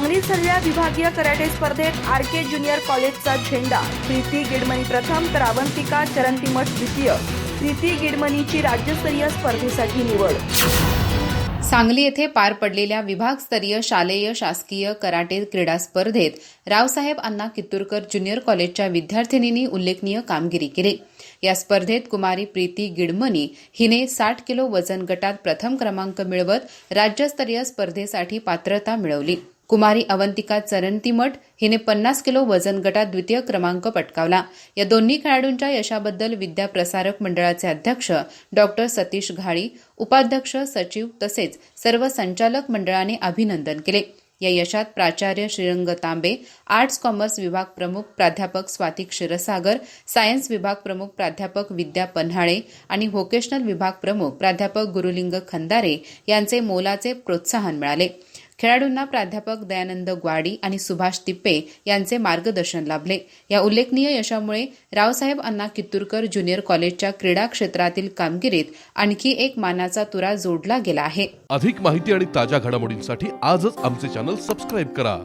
सांगली झालेल्या विभागीय कराटे स्पर्धेत आर के ज्युनियर कॉलेजचा झेंडा प्रीती गिडमणी प्रथम तर अवंतिका चरणतिमठ द्वितीय प्रीती गिडमणीची राज्यस्तरीय स्पर्धेसाठी निवड. सांगली येथे पार पडलेल्या विभागस्तरीय शालेय शासकीय कराटे क्रीडा स्पर्धेत रावसाहेब अण्णा कित्तूरकर ज्युनियर कॉलेजच्या विद्यार्थिनींनी उल्लेखनीय कामगिरी केली. या स्पर्धेत कुमारी प्रीती गिडमनी हिने साठ किलो वजन गटात प्रथम क्रमांक मिळवत राज्यस्तरीय स्पर्धेसाठी पात्रता मिळवली. कुमारी अवंतिका चरणतिमठ हिने पन्नास किलो वजन गटात द्वितीय क्रमांक पटकावला. या दोन्ही खेळाडूंच्या यशाबद्दल विद्या प्रसारक मंडळाचे अध्यक्ष डॉक्टर सतीश घाळी उपाध्यक्ष सचिव तसेच सर्व संचालक मंडळाने अभिनंदन केले. या यशात प्राचार्य श्रीरंग तांबे आर्ट्स कॉमर्स विभाग प्रमुख प्राध्यापक स्वाती क्षीरसागर सायन्स विभाग प्रमुख प्राध्यापक विद्या पन्हाळे आणि व्होकेशनल विभाग प्रमुख प्राध्यापक गुरुलिंग खंदारे यांचे मोलाचे प्रोत्साहन मिळाले. खेळाडूंना प्राध्यापक दयानंद ग्वाडी आणि सुभाष तिप्पे यांचे मार्गदर्शन लाभले. या उल्लेखनीय यशामुळे रावसाहेब अण्णा कित्तूरकर ज्युनियर कॉलेजच्या क्रीडा क्षेत्रातील कामगिरीत आणखी एक मानाचा तुरा जोडला गेला आहे. अधिक माहिती आणि ताज्या घडामोडींसाठी आजच आमचे चॅनल सबस्क्राईब करा.